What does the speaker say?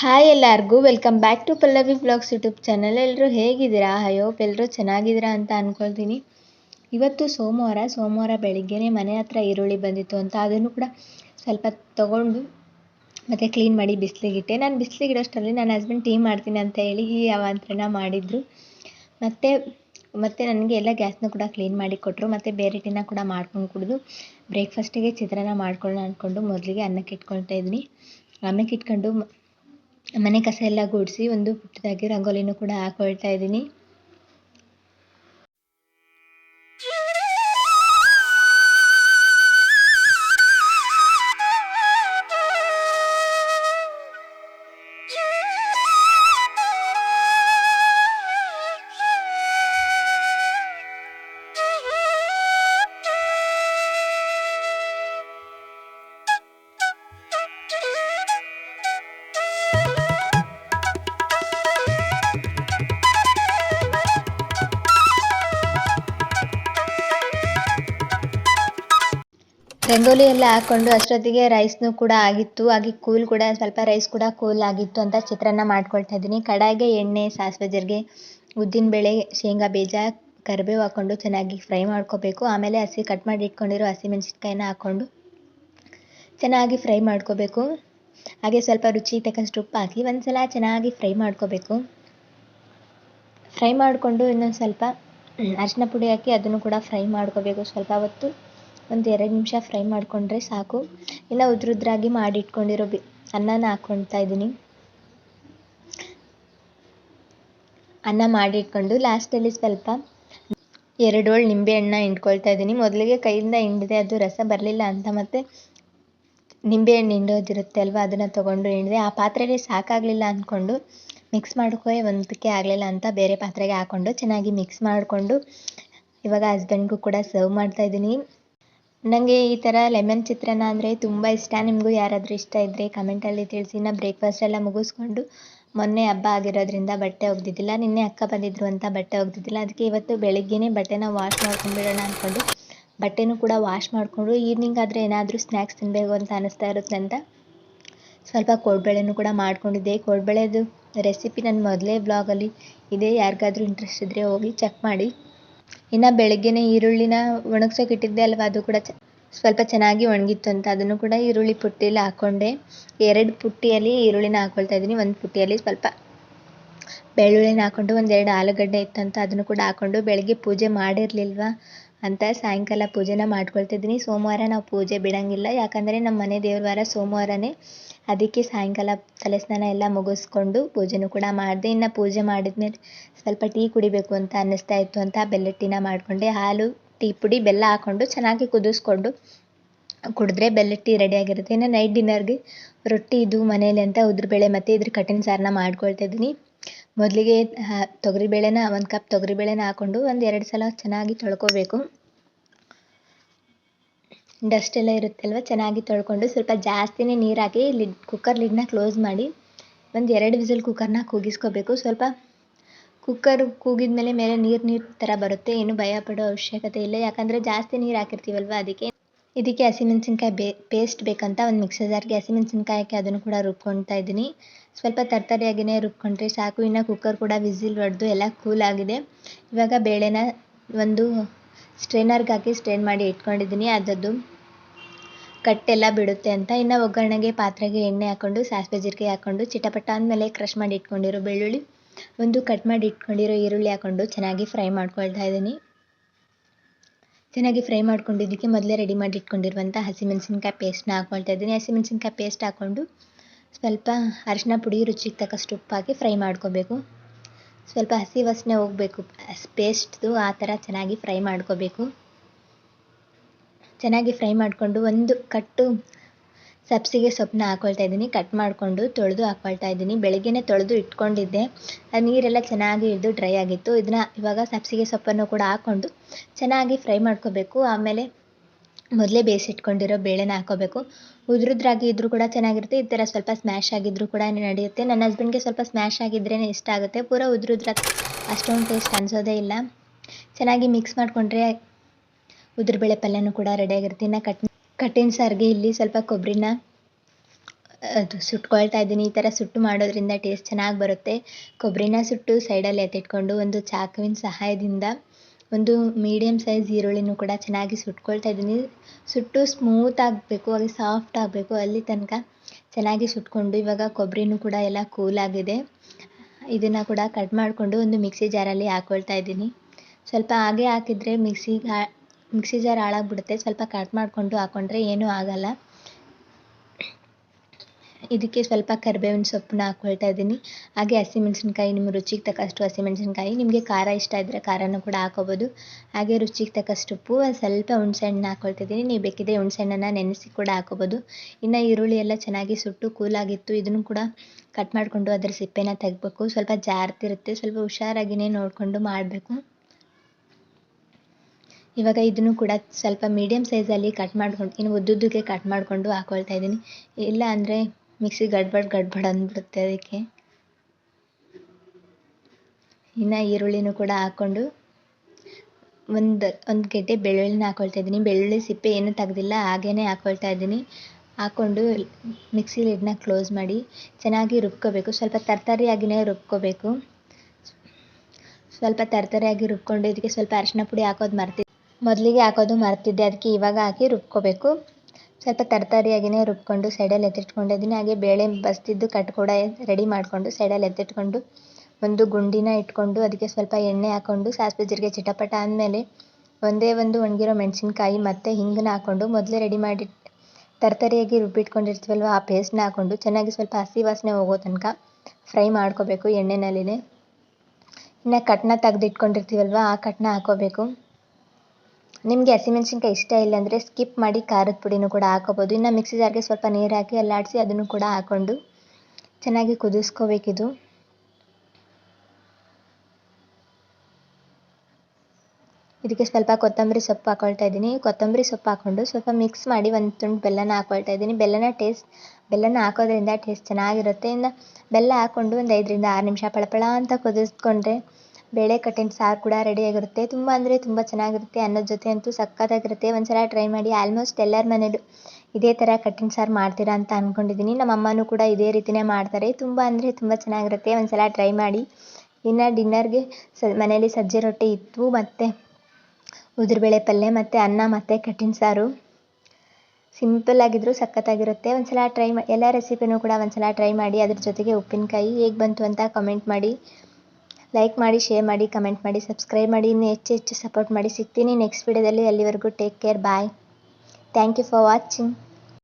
Hi ಎಲ್ಲರಿಗೂ welcome back to Pallavi vlogs YouTube channel ಎಲ್ಲರೂ ಹೇಗಿದ್ದೀರಾ? ಹೋಪ್ ಎಲ್ಲರೂ ಚೆನ್ನಾಗಿದ್ದೀರಾ ಅಂತ ಅಂದ್ಕೊಳ್ತೀನಿ ಇವತ್ತು ಸೋಮವಾರ ಸೋಮವಾರ ಬೆಳಿಗ್ಗೆನೇ ಮನೆ ಹತ್ರ ಈರುಳ್ಳಿ ಬಂದಿತ್ತು ಅಂತ ಅದನ್ನು ಕೂಡ ಸ್ವಲ್ಪ ತೊಗೊಂಡು ಮತ್ತು ಕ್ಲೀನ್ ಮಾಡಿ ಬಿಸಿಲಿಗಿಟ್ಟೆ ನಾನು ಬಿಸಿಲಿಗಿಡೋಷ್ಟರಲ್ಲಿ ನನ್ನ ಹಸ್ಬೆಂಡ್ ಟೀ ಮಾಡ್ತೀನಿ ಅಂತ ಹೇಳಿ ಈ ಅವಾಂತರನ ಮಾಡಿದರು. ಮತ್ತು ಮತ್ತು ನನಗೆ ಎಲ್ಲ ಗ್ಯಾಸ್ನ ಕೂಡ ಕ್ಲೀನ್ ಮಾಡಿ ಕೊಟ್ಟರು ಮತ್ತು ಬೇರೆ ಟೀನ ಕೂಡ ಮಾಡ್ಕೊಂಡು ಕುಡಿದು ಬ್ರೇಕ್ಫಾಸ್ಟಿಗೆ ಚಿತ್ರಾನ್ನ ಮಾಡ್ಕೊಳ್ಳೋಣ ಅಂದ್ಕೊಂಡು ಮೊದಲಿಗೆ ಅನ್ನಕ್ಕೆ ಇಟ್ಕೊಳ್ತಾ ಇದ್ದೀನಿ. ಅನ್ನಕ್ಕೆ ಇಟ್ಕೊಂಡು ಮನೆ ಕಸ ಎಲ್ಲ ಗುಡಿಸಿ ಒಂದು ಪುಟ್ಟದಾಗಿ ರಂಗೋಲಿನೂ ಕೂಡ ಹಾಕೊಳ್ತಾ ಇದ್ದೀನಿ. ರಂಗೋಲಿ ಎಲ್ಲ ಹಾಕೊಂಡು ಅಷ್ಟೊತ್ತಿಗೆ ರೈಸ್ನು ಕೂಡ ಆಗಿತ್ತು. ಹಾಗೆ ಕೂಲ್ ಕೂಡ ಸ್ವಲ್ಪ ರೈಸ್ ಕೂಡ ಕೂಲ್ ಆಗಿತ್ತು ಅಂತ ಚಿತ್ರಾನ್ನ ಮಾಡ್ಕೊಳ್ತಾ ಇದ್ದೀನಿ. ಕಡಾಯಿಗೆ ಎಣ್ಣೆ, ಸಾಸಿವೆ ಜೀರಿಗೆ ಉದ್ದಿನಬೇಳೆ ಶೇಂಗಾ ಬೀಜ, ಕರಿಬೇವು ಹಾಕ್ಕೊಂಡು ಚೆನ್ನಾಗಿ ಫ್ರೈ ಮಾಡ್ಕೋಬೇಕು. ಆಮೇಲೆ ಹಸಿ ಕಟ್ ಮಾಡಿ ಇಟ್ಕೊಂಡಿರೋ ಹಸಿಮೆಣ್ಸಿನ್ಕಾಯಿನ ಹಾಕ್ಕೊಂಡು ಚೆನ್ನಾಗಿ ಫ್ರೈ ಮಾಡ್ಕೋಬೇಕು. ಹಾಗೆ ಸ್ವಲ್ಪ ರುಚಿ ತಕ್ಕಷ್ಟು ಉಪ್ಪು ಹಾಕಿ ಒಂದು ಸಲ ಚೆನ್ನಾಗಿ ಫ್ರೈ ಮಾಡ್ಕೋಬೇಕು. ಫ್ರೈ ಮಾಡಿಕೊಂಡು ಇನ್ನೊಂದು ಸ್ವಲ್ಪ ಅರಿಶಿನ ಪುಡಿ ಹಾಕಿ ಅದನ್ನು ಕೂಡ ಫ್ರೈ ಮಾಡ್ಕೋಬೇಕು. ಸ್ವಲ್ಪ ಹೊತ್ತು ಒಂದು ಎರಡು ನಿಮಿಷ ಫ್ರೈ ಮಾಡಿಕೊಂಡ್ರೆ ಸಾಕು. ಇಲ್ಲ, ಉದ್ರುದ್ರಾಗಿ ಮಾಡಿಟ್ಕೊಂಡಿರೋ ಬಿ ಅನ್ನನ ಹಾಕ್ಕೊಳ್ತಾ ಇದ್ದೀನಿ. ಅನ್ನ ಮಾಡಿ ಇಟ್ಕೊಂಡು ಲಾಸ್ಟಲ್ಲಿ ಸ್ವಲ್ಪ ಎರಡು ನಿಂಬೆ ಹಣ್ಣ ಹಿಂಡ್ಕೊಳ್ತಾ ಇದ್ದೀನಿ. ಮೊದಲಿಗೆ ಕೈಯಿಂದ ಹಿಂಡಿದೆ ಅದು ರಸ ಬರಲಿಲ್ಲ ಅಂತ ಮತ್ತು ನಿಂಬೆಹಣ್ಣು ಹಿಂಡೋದಿರುತ್ತೆ ಅಲ್ವಾ, ಅದನ್ನು ತೊಗೊಂಡು ಹಿಂಡಿದೆ. ಆ ಪಾತ್ರೆಗೆ ಸಾಕಾಗಲಿಲ್ಲ ಅಂದ್ಕೊಂಡು ಮಿಕ್ಸ್ ಮಾಡ್ಕೊ ಒಂದಕ್ಕೆ ಆಗಲಿಲ್ಲ ಅಂತ ಬೇರೆ ಪಾತ್ರೆಗೆ ಹಾಕ್ಕೊಂಡು ಚೆನ್ನಾಗಿ ಮಿಕ್ಸ್ ಮಾಡಿಕೊಂಡು ಇವಾಗ ಹಸ್ಬೆಂಡ್ಗೂ ಕೂಡ ಸರ್ವ್ ಮಾಡ್ತಾ ಇದ್ದೀನಿ. ನನಗೆ ಈ ಥರ ಲೆಮನ್ ಚಿತ್ರಾನ್ನ ಅಂದರೆ ತುಂಬ ಇಷ್ಟ. ನಿಮಗೂ ಯಾರಾದರೂ ಇಷ್ಟ ಇದ್ದರೆ ಕಮೆಂಟಲ್ಲಿ ತಿಳಿಸಿ. ನಾ ಬ್ರೇಕ್ಫಾಸ್ಟ್ ಎಲ್ಲ ಮುಗಿಸ್ಕೊಂಡು ಮೊನ್ನೆ ಹಬ್ಬ ಆಗಿರೋದ್ರಿಂದ ಬಟ್ಟೆ ಒಗ್ದಿದ್ದಿಲ್ಲ. ನಿನ್ನೆ ಅಕ್ಕ ಬಂದಿದ್ರು ಅಂತ ಬಟ್ಟೆ ಒಗ್ದಿದ್ದಿಲ್ಲ. ಅದಕ್ಕೆ ಇವತ್ತು ಬೆಳಗ್ಗೆನೇ ಬಟ್ಟೆನ ವಾಶ್ ಮಾಡ್ಕೊಂಡ್ಬಿಡೋಣ ಅಂದ್ಕೊಂಡು ಬಟ್ಟೆನೂ ಕೂಡ ವಾಶ್ ಮಾಡಿಕೊಂಡು ಈವ್ನಿಂಗ್ ಆದರೆ ಏನಾದರೂ ಸ್ನ್ಯಾಕ್ಸ್ ತಿನ್ನಬೇಕು ಅಂತ ಅನಿಸ್ತಾ ಇರುತ್ತೆ ಅಂತ ಸ್ವಲ್ಪ ಕೋಡ್ಬೇಳೆನೂ ಕೂಡ ಮಾಡ್ಕೊಂಡಿದ್ದೆ. ಕೋಡ್ಬೇಳೆದು ರೆಸಿಪಿ ನನ್ನ ಮೊದಲೇ ಬ್ಲಾಗಲ್ಲಿ ಇದೆ. ಯಾರಿಗಾದ್ರೂ ಇಂಟ್ರೆಸ್ಟ್ ಇದ್ದರೆ ಹೋಗಿ ಚೆಕ್ ಮಾಡಿ. ಇನ್ನು ಬೆಳಗ್ಗೆನೇ ಈರುಳ್ಳಿನ ಒಣಗ್ಸೋಕೆ ಇಟ್ಟಿದ್ದೆ ಅಲ್ವಾ? ಅದು ಕೂಡ ಸ್ವಲ್ಪ ಚೆನ್ನಾಗಿ ಒಣಗಿತ್ತು ಅಂತ. ಅದನ್ನು ಕೂಡ ಈರುಳ್ಳಿ ಪುಟ್ಟಿಯಲ್ಲಿ ಹಾಕ್ಕೊಂಡೆ ಎರಡು ಪುಟ್ಟಿಯಲ್ಲಿ ಈರುಳ್ಳಿನ ಹಾಕ್ಕೊಳ್ತಾ ಇದ್ದೀನಿ. ಒಂದು ಪುಟ್ಟಿಯಲ್ಲಿ ಸ್ವಲ್ಪ ಬೆಳ್ಳುಳ್ಳಿನ ಹಾಕ್ಕೊಂಡು ಒಂದೆರಡು ಆಲೂಗಡ್ಡೆ ಇತ್ತಂತ ಅದನ್ನು ಕೂಡ ಹಾಕ್ಕೊಂಡು ಬೆಳಗ್ಗೆ ಪೂಜೆ ಮಾಡಿರ್ಲಿಲ್ವಾ ಅಂತ ಸಾಯಂಕಾಲ ಪೂಜೆನ ಮಾಡ್ಕೊಳ್ತಿದ್ದೀನಿ ಸೋಮವಾರ ನಾವು ಪೂಜೆ ಬಿಡೋಂಗಿಲ್ಲ. ಯಾಕಂದರೆ ನಮ್ಮ ಮನೆ ದೇವ್ರ ವಾರ ಸೋಮವಾರನೇ. ಅದಕ್ಕೆ ಸಾಯಂಕಾಲ ತಲೆ ಸ್ನಾನ ಎಲ್ಲ ಮುಗಿಸ್ಕೊಂಡು ಪೂಜೆನೂ ಕೂಡ ಮಾಡಿದೆ. ಇನ್ನು ಪೂಜೆ ಮಾಡಿದ್ಮೇಲೆ ಸ್ವಲ್ಪ ಟೀ ಕುಡಿಬೇಕು ಅಂತ ಅನ್ನಿಸ್ತಾ ಇತ್ತು ಅಂತ ಬೆಲ್ಲದ ಟೀನ ಮಾಡಿಕೊಂಡೆ. ಹಾಲು, ಟೀ ಪುಡಿ, ಬೆಲ್ಲ ಹಾಕ್ಕೊಂಡು ಚೆನ್ನಾಗಿ ಕುದಿಸ್ಕೊಂಡು ಕುಡಿದ್ರೆ ಬೆಲ್ಲದ ಟೀ ರೆಡಿಯಾಗಿರುತ್ತೆ ಇನ್ನು ನೈಟ್ ಡಿನ್ನರ್ಗೆ ರೊಟ್ಟಿ ಇದು ಮನೇಲಿ ಅಂತ ಉದ್ರಬೇಳೆ ಮತ್ತು ಇದ್ರ ಕಟ್ಟಿನ ಸಾರನ್ನ ಮಾಡ್ಕೊಳ್ತಾ ಇದ್ದೀನಿ. ಮೊದಲಿಗೆ ತೊಗರಿಬೇಳೆನ, ಒಂದು ಕಪ್ ತೊಗರಿಬೇಳೆನ ಹಾಕ್ಕೊಂಡು ಒಂದು ಎರಡು ಸಲ ಚೆನ್ನಾಗಿ ತೊಳ್ಕೊಬೇಕು. ಡಸ್ಟ್ ಎಲ್ಲ ಇರುತ್ತೆ ಅಲ್ವ ಚೆನ್ನಾಗಿ ತೊಳ್ಕೊಂಡು ಸ್ವಲ್ಪ ಜಾಸ್ತಿನೇ ನೀರು ಲಿಡ್ ಕುಕ್ಕರ್ ಲಿಡ್ನ ಕ್ಲೋಸ್ ಮಾಡಿ ಒಂದು ಎರಡು ವಿಸಿಲ್ ಕುಕ್ಕರ್ನ ಕೂಗಿಸ್ಕೋಬೇಕು. ಸ್ವಲ್ಪ ಕುಕ್ಕರ್ ಕೂಗಿದ ಮೇಲೆ ಮೇಲೆ ನೀರು ನೀರು ಥರ ಬರುತ್ತೆ, ಏನು ಭಯ ಪಡೋ ಅವಶ್ಯಕತೆ ಇಲ್ಲ. ಯಾಕಂದರೆ ಜಾಸ್ತಿ ನೀರು ಹಾಕಿರ್ತೀವಲ್ವ ಅದಕ್ಕೆ. ಇದಕ್ಕೆ ಹಸಿಮೆಣ್ಸಿನ್ಕಾಯಿ ಬೇ ಪೇಸ್ಟ್ ಬೇಕಂತ ಒಂದು ಮಿಕ್ಸರ್ ಜಾರ್ಗೆ ಹಸಿಮೆಣ್ಸಿನ್ಕಾಯಿ ಹಾಕಿ ಅದನ್ನು ಕೂಡ ರುಬ್ಕೊಳ್ತಾ ಇದ್ದೀನಿ. ಸ್ವಲ್ಪ ತರ್ತರಿಯಾಗಿಯೇ ರುಬ್ಕೊಂಡ್ರೆ ಸಾಕು. ಇನ್ನು ಕುಕ್ಕರ್ ಕೂಡ ವಿಸಿಲ್ ಹೊಡೆದು ಎಲ್ಲ ಕೂಲ್ ಆಗಿದೆ. ಇವಾಗ ಬೇಳೆನ ಒಂದು ಸ್ಟ್ರೈನರ್ಗೆ ಹಾಕಿ ಸ್ಟ್ರೈನ್ ಮಾಡಿ ಇಟ್ಕೊಂಡಿದ್ದೀನಿ. ಅದದ್ದು ಕಟ್ಟೆಲ್ಲ ಬಿಡುತ್ತೆ ಅಂತ. ಇನ್ನು ಒಗ್ಗರಣೆಗೆ ಪಾತ್ರೆಗೆ ಎಣ್ಣೆ ಹಾಕ್ಕೊಂಡು ಸಾಸಿವೆ ಜೀರಿಗೆ ಹಾಕ್ಕೊಂಡು ಚಿಟಪಟ ಅಂದಮೇಲೆ ಕ್ರಷ್ ಮಾಡಿ ಇಟ್ಕೊಂಡಿರೋ ಬೆಳ್ಳುಳ್ಳಿ, ಒಂದು ಕಟ್ ಮಾಡಿ ಇಟ್ಕೊಂಡಿರೋ ಈರುಳ್ಳಿ ಹಾಕ್ಕೊಂಡು ಚೆನ್ನಾಗಿ ಫ್ರೈ ಮಾಡ್ಕೊಳ್ತಾ ಇದ್ದೀನಿ. ಚೆನ್ನಾಗಿ ಫ್ರೈ ಮಾಡ್ಕೊಂಡಿದ್ದಕ್ಕೆ ಮೊದಲೇ ರೆಡಿ ಮಾಡಿ ಇಟ್ಕೊಂಡಿರುವಂಥ ಹಸಿಮೆಣಸಿನ್ಕಾಯಿ ಪೇಸ್ಟ್ನ ಹಾಕ್ಕೊಳ್ತಾ ಇದ್ದೀನಿ. ಹಸಿಮೆಣಸಿನ್ಕಾಯಿ ಪೇಸ್ಟ್ ಹಾಕ್ಕೊಂಡು ಸ್ವಲ್ಪ ಅರಿಶಿನ ಪುಡಿ, ರುಚಿಗೆ ತಕ್ಕಷ್ಟು ಉಪ್ಪು ಹಾಕಿ ಫ್ರೈ ಮಾಡ್ಕೋಬೇಕು. ಸ್ವಲ್ಪ ಹಸಿ ವಾಸನೆ ಹೋಗಬೇಕು. ಪೇಸ್ಟ್ದು ಆ ಥರ ಚೆನ್ನಾಗಿ ಫ್ರೈ ಮಾಡ್ಕೋಬೇಕು. ಚೆನ್ನಾಗಿ ಫ್ರೈ ಮಾಡಿಕೊಂಡು ಒಂದು ಕಟ್ಟು ಸಬ್ಸಿಗೆ ಸೊಪ್ಪನ್ನ ಹಾಕ್ಕೊಳ್ತಾ ಇದ್ದೀನಿ. ಕಟ್ ಮಾಡಿಕೊಂಡು ತೊಳೆದು ಹಾಕ್ಕೊಳ್ತಾ ಇದ್ದೀನಿ. ಬೆಳಗ್ಗೆನೇ ತೊಳೆದು ಇಟ್ಕೊಂಡಿದ್ದೆ. ಆ ನೀರೆಲ್ಲ ಚೆನ್ನಾಗಿ ಹಿಡಿದು ಡ್ರೈ ಆಗಿತ್ತು. ಇದನ್ನ ಇವಾಗ ಸಬ್ಸಿಗೆ ಸೊಪ್ಪನ್ನು ಕೂಡ ಹಾಕ್ಕೊಂಡು ಚೆನ್ನಾಗಿ ಫ್ರೈ ಮಾಡ್ಕೋಬೇಕು. ಆಮೇಲೆ ಮೊದಲೇ ಬೇಯಿಸಿಟ್ಕೊಂಡಿರೋ ಬೇಳೆನ ಹಾಕ್ಕೋಬೇಕು ಉದ್ರುದ್ರಾಗಿ ಇದ್ರೂ ಕೂಡ ಚೆನ್ನಾಗಿರುತ್ತೆ. ಈ ಥರ ಸ್ವಲ್ಪ ಸ್ಮ್ಯಾಶ್ ಆಗಿದ್ರೂ ಕೂಡ ನಡೆಯುತ್ತೆ. ನನ್ನ ಹಸ್ಬೆಂಡ್ಗೆ ಸ್ವಲ್ಪ ಸ್ಮ್ಯಾಶ್ ಆಗಿದ್ರೇ ಇಷ್ಟ ಆಗುತ್ತೆ. ಪೂರ ಉದ್ರುದ್ರ ಅಷ್ಟೊಂದು ಟೇಸ್ಟ್ ಅನಿಸೋದೇ ಇಲ್ಲ. ಚೆನ್ನಾಗಿ ಮಿಕ್ಸ್ ಮಾಡಿಕೊಂಡ್ರೆ ಉದ್ರಬೇಳೆ ಪಲ್ಯನೂ ಕೂಡ ರೆಡಿಯಾಗಿರುತ್ತೆ ಇನ್ನು ಕಟ್ ಕಟ್ಟಿನ ಸಾರಿಗೆ ಇಲ್ಲಿ ಸ್ವಲ್ಪ ಕೊಬ್ಬರಿನ ಅದು ಸುಟ್ಕೊಳ್ತಾ ಇದ್ದೀನಿ. ಈ ಥರ ಸುಟ್ಟು ಮಾಡೋದ್ರಿಂದ ಟೇಸ್ಟ್ ಚೆನ್ನಾಗಿ ಬರುತ್ತೆ. ಕೊಬ್ಬರಿನ ಸುಟ್ಟು ಸೈಡಲ್ಲಿ ಎತ್ತಿಟ್ಕೊಂಡು ಒಂದು ಚಾಕುವಿನ ಸಹಾಯದಿಂದ ಒಂದು ಮೀಡಿಯಮ್ ಸೈಜ್ ಈರುಳ್ಳಿನೂ ಕೂಡ ಚೆನ್ನಾಗಿ ಸುಟ್ಕೊಳ್ತಾ ಇದ್ದೀನಿ. ಸುಟ್ಟು ಸ್ಮೂತ್ ಆಗಬೇಕು ಅಲ್ಲಿ ಸಾಫ್ಟ್ ಆಗಬೇಕು. ಅಲ್ಲಿ ತನಕ ಚೆನ್ನಾಗಿ ಸುಟ್ಕೊಂಡು ಇವಾಗ ಕೊಬ್ಬರಿನೂ ಕೂಡ ಎಲ್ಲ ಆಗಿದೆ. ಇದನ್ನು ಕೂಡ ಕಟ್ ಮಾಡಿಕೊಂಡು ಒಂದು ಮಿಕ್ಸಿ ಜಾರಲ್ಲಿ ಹಾಕ್ಕೊಳ್ತಾ ಇದ್ದೀನಿ. ಸ್ವಲ್ಪ ಹಾಗೆ ಹಾಕಿದರೆ ಮಿಕ್ಸಿಗೆ ಮಿಕ್ಸಿ ಜಾರ್ ಹಾಳಾಗ್ಬಿಡುತ್ತೆ. ಸ್ವಲ್ಪ ಕಟ್ ಮಾಡಿಕೊಂಡು ಹಾಕೊಂಡ್ರೆ ಏನೂ ಆಗಲ್ಲ. ಇದಕ್ಕೆ ಸ್ವಲ್ಪ ಕರಿಬೇವಿನ ಸೊಪ್ಪನ್ನ ಹಾಕ್ಕೊಳ್ತಾ ಇದ್ದೀನಿ. ಹಾಗೆ ಹಸಿಮೆಣ್ಸಿನ್ಕಾಯಿ, ನಿಮ್ಮ ರುಚಿಗೆ ತಕ್ಕಷ್ಟು ಹಸಿಮೆಣ್ಸಿನ್ಕಾಯಿ. ನಿಮಗೆ ಖಾರ ಇಷ್ಟ ಇದ್ದರೆ ಖಾರನೂ ಕೂಡ ಹಾಕೋಬೋದು. ಹಾಗೆ ರುಚಿಗೆ ತಕ್ಕಷ್ಟು ಉಪ್ಪು, ಸ್ವಲ್ಪ ಹುಣಸೆಹಣ್ಣು ಹಾಕ್ಕೊಳ್ತಾ ಇದ್ದೀನಿ ನೀವು ಬೇಕಿದ್ದರೆ ಹುಣಸೆಹಣ್ಣನ್ನು ನೆನೆಸಿ ಕೂಡ ಹಾಕೋಬೋದು. ಇನ್ನು ಈರುಳ್ಳಿ ಎಲ್ಲ ಚೆನ್ನಾಗಿ ಸುಟ್ಟು ಕೂಲಾಗಿತ್ತು. ಇದನ್ನು ಕೂಡ ಕಟ್ ಮಾಡಿಕೊಂಡು ಅದರ ಸಿಪ್ಪೆನ ತೆಗಬೇಕು. ಸ್ವಲ್ಪ ಜಾರ್ತಿರುತ್ತೆ. ಸ್ವಲ್ಪ ಹುಷಾರಾಗಿಯೇ ನೋಡಿಕೊಂಡು ಮಾಡಬೇಕು. ಇವಾಗ ಇದನ್ನು ಕೂಡ ಸ್ವಲ್ಪ ಮೀಡಿಯಮ್ ಸೈಜಲ್ಲಿ ಕಟ್ ಮಾಡ್ಕೊಂಡು ಇನ್ನು ಉದ್ದುದ್ದಕ್ಕೆ ಕಟ್ ಮಾಡಿಕೊಂಡು ಹಾಕ್ಕೊಳ್ತಾ ಇದ್ದೀನಿ. ಇಲ್ಲ ಅಂದರೆ ಮಿಕ್ಸಿ ಗಡ್ಬಡ್ ಗಡ್ಬಡ್ ಅಂದ್ಬಿಡುತ್ತೆ ಅದಕ್ಕೆ. ಇನ್ನು ಈರುಳ್ಳಿನೂ ಕೂಡ ಹಾಕ್ಕೊಂಡು ಒಂದು ಒಂದು ಗೆಡ್ಡೆ ಬೆಳ್ಳುಳ್ಳಿನ ಹಾಕ್ಕೊಳ್ತಾ ಇದ್ದೀನಿ. ಬೆಳ್ಳುಳ್ಳಿ ಸಿಪ್ಪೆ ಏನೂ ತೆಗ್ದಿಲ್ಲ ಹಾಗೇ ಹಾಕ್ಕೊಳ್ತಾ ಇದ್ದೀನಿ. ಹಾಕ್ಕೊಂಡು ಮಿಕ್ಸಿ ಲಿಡ್ನ ಕ್ಲೋಸ್ ಮಾಡಿ ಚೆನ್ನಾಗಿ ರುಬ್ಕೋಬೇಕು. ಸ್ವಲ್ಪ ತರ್ತರಿಯಾಗಿಯೇ ರುಬ್ಕೋಬೇಕು. ಸ್ವಲ್ಪ ತರ್ತರಿಯಾಗಿ ರುಬ್ಕೊಂಡು ಇದಕ್ಕೆ ಸ್ವಲ್ಪ ಅರಿಶಿನ ಪುಡಿ ಹಾಕೋದು ಮರ್ತಿದ್ದೆ. ಮೊದಲಿಗೆ ಹಾಕೋದು ಮರ್ತಿದ್ದೆ. ಅದಕ್ಕೆ ಇವಾಗ ಹಾಕಿ ರುಬ್ಕೋಬೇಕು. ಸ್ವಲ್ಪ ತರ್ತರಿಯಾಗಿಯೇ ರುಬ್ಕೊಂಡು ಸೈಡಲ್ಲಿ ಎತ್ತಿಟ್ಕೊಂಡಿದ್ದೀನಿ. ಹಾಗೆ ಬೇಳೆ ಬಸ್ತಿದ್ದು ಕಟ್ ಕೂಡ ರೆಡಿ ಮಾಡಿಕೊಂಡು ಸೈಡಲ್ಲಿ ಎತ್ತಿಟ್ಕೊಂಡು ಒಂದು ಗುಂಡಿನ ಇಟ್ಕೊಂಡು ಅದಕ್ಕೆ ಸ್ವಲ್ಪ ಎಣ್ಣೆ ಹಾಕ್ಕೊಂಡು ಸಾಸಿವೆ ಜೀರಿಗೆ ಚಿಟಪಟ ಆದಮೇಲೆ ಒಂದೇ ಒಂದು ಒಣಗಿರೋ ಮೆಣಸಿನ್ಕಾಯಿ ಮತ್ತು ಹಿಂಗನ್ನ ಹಾಕ್ಕೊಂಡು ಮೊದಲೇ ರೆಡಿ ಮಾಡಿ ತರತರಿಯಾಗಿ ರುಬ್ಬಿಟ್ಕೊಂಡಿರ್ತೀವಲ್ವ ಆ ಪೇಸ್ಟ್ನ ಹಾಕ್ಕೊಂಡು ಚೆನ್ನಾಗಿ ಸ್ವಲ್ಪ ಹಸಿ ವಾಸನೆ ಹೋಗೋ ತನಕ ಫ್ರೈ ಮಾಡ್ಕೋಬೇಕು ಎಣ್ಣೆನಲ್ಲಿನೇ. ಇನ್ನು ಕಟ್ನ ತೆಗ್ದಿಟ್ಕೊಂಡಿರ್ತೀವಲ್ವ ಆ ಕಟ್ನ ಹಾಕ್ಕೋಬೇಕು ನಿಮಗೆ ಹಸಿಮೆಣ್ಸಿನ್ಕಾಯಿ ಇಷ್ಟ ಇಲ್ಲ ಅಂದರೆ ಸ್ಕಿಪ್ ಮಾಡಿ ಖಾರದ ಪುಡಿನೂ ಕೂಡ ಹಾಕೋಬೋದು. ಇನ್ನು ಮಿಕ್ಸಿ ಜಾರ್ಗೆ ಸ್ವಲ್ಪ ನೀರು ಹಾಕಿ ಅಲ್ಲಾಡಿಸಿ ಅದನ್ನು ಕೂಡ ಹಾಕ್ಕೊಂಡು ಚೆನ್ನಾಗಿ ಕುದಿಸ್ಕೋಬೇಕಿದು. ಇದಕ್ಕೆ ಸ್ವಲ್ಪ ಕೊತ್ತಂಬರಿ ಸೊಪ್ಪು ಹಾಕೊಳ್ತಾ ಇದ್ದೀನಿ. ಕೊತ್ತಂಬರಿ ಸೊಪ್ಪು ಹಾಕ್ಕೊಂಡು ಸ್ವಲ್ಪ ಮಿಕ್ಸ್ ಮಾಡಿ ಒಂದು ತುಂಡು ಬೆಲ್ಲನ ಹಾಕೊಳ್ತಾ ಇದ್ದೀನಿ. ಬೆಲ್ಲನ ಟೇಸ್ಟ್ ಬೆಲ್ಲನ ಹಾಕೋದ್ರಿಂದ ಟೇಸ್ಟ್ ಚೆನ್ನಾಗಿರುತ್ತೆ. ಇನ್ನು ಬೆಲ್ಲ ಹಾಕ್ಕೊಂಡು ಒಂದು ಐದರಿಂದ ಆರು ನಿಮಿಷ ಪಳಪಳ ಅಂತ ಕುದಿಸ್ಕೊಂಡ್ರೆ ಬೇಳೆ ಕಟ್ಟಿನ ಸಾರು ಕೂಡ ರೆಡಿಯಾಗಿರುತ್ತೆ ತುಂಬ ಅಂದರೆ ತುಂಬ ಚೆನ್ನಾಗಿರುತ್ತೆ. ಅನ್ನದ ಜೊತೆ ಅಂತೂ ಸಖತ್ತಾಗಿರುತ್ತೆ ಒಂದು ಸಲ ಟ್ರೈ ಮಾಡಿ ಆಲ್ಮೋಸ್ಟ್ ಎಲ್ಲರ ಮನೇಲೂ ಇದೇ ಥರ ಕಟ್ಟಿನ ಸಾರು ಮಾಡ್ತೀರಾ ಅಂತ ಅಂದ್ಕೊಂಡಿದ್ದೀನಿ ನಮ್ಮ ಅಮ್ಮನೂ ಕೂಡ ಇದೇ ರೀತಿಯೇ ಮಾಡ್ತಾರೆ. ತುಂಬ ಅಂದರೆ ತುಂಬ ಚೆನ್ನಾಗಿರುತ್ತೆ. ಒಂದು ಸಲ ಟ್ರೈ ಮಾಡಿ. ಇನ್ನು ಡಿನ್ನರ್ಗೆ ಸ, ಮನೇಲಿ ಸಜ್ಜೆ ರೊಟ್ಟಿ ಇತ್ತು ಮತ್ತು ಉದ್ರಬೇಳೆ ಪಲ್ಯ ಮತ್ತು ಅನ್ನ ಮತ್ತು ಕಟ್ಟಿನ ಸಾರು. ಸಿಂಪಲ್ ಆಗಿದ್ದರೂ ಸಖತ್ತಾಗಿರುತ್ತೆ ಒಂದು ಸಲ ಟ್ರೈ ಮಾ, ಎಲ್ಲ ರೆಸಿಪಿನೂ ಕೂಡ ಒಂದು ಸಲ ಟ್ರೈ ಮಾಡಿ. ಅದ್ರ ಜೊತೆಗೆ ಉಪ್ಪಿನಕಾಯಿ ಹೇಗೆ ಬಂತು ಅಂತ ಕಮೆಂಟ್ ಮಾಡಿ. ಲೈಕ್ ಮಾಡಿ ಶೇರ್ ಮಾಡಿ ಕಮೆಂಟ್ ಮಾಡಿ ಸಬ್ಸ್ಕ್ರೈಬ್ ಮಾಡಿ, ಇನ್ನೂ ಹೆಚ್ಚು ಹೆಚ್ಚು ಸಪೋರ್ಟ್ ಮಾಡಿ ಸಿಗ್ತೀನಿ ನೆಕ್ಸ್ಟ್ ವಿಡಿಯೋದಲ್ಲಿ ಅಲ್ಲಿವರೆಗೂ take care bye thank you for watching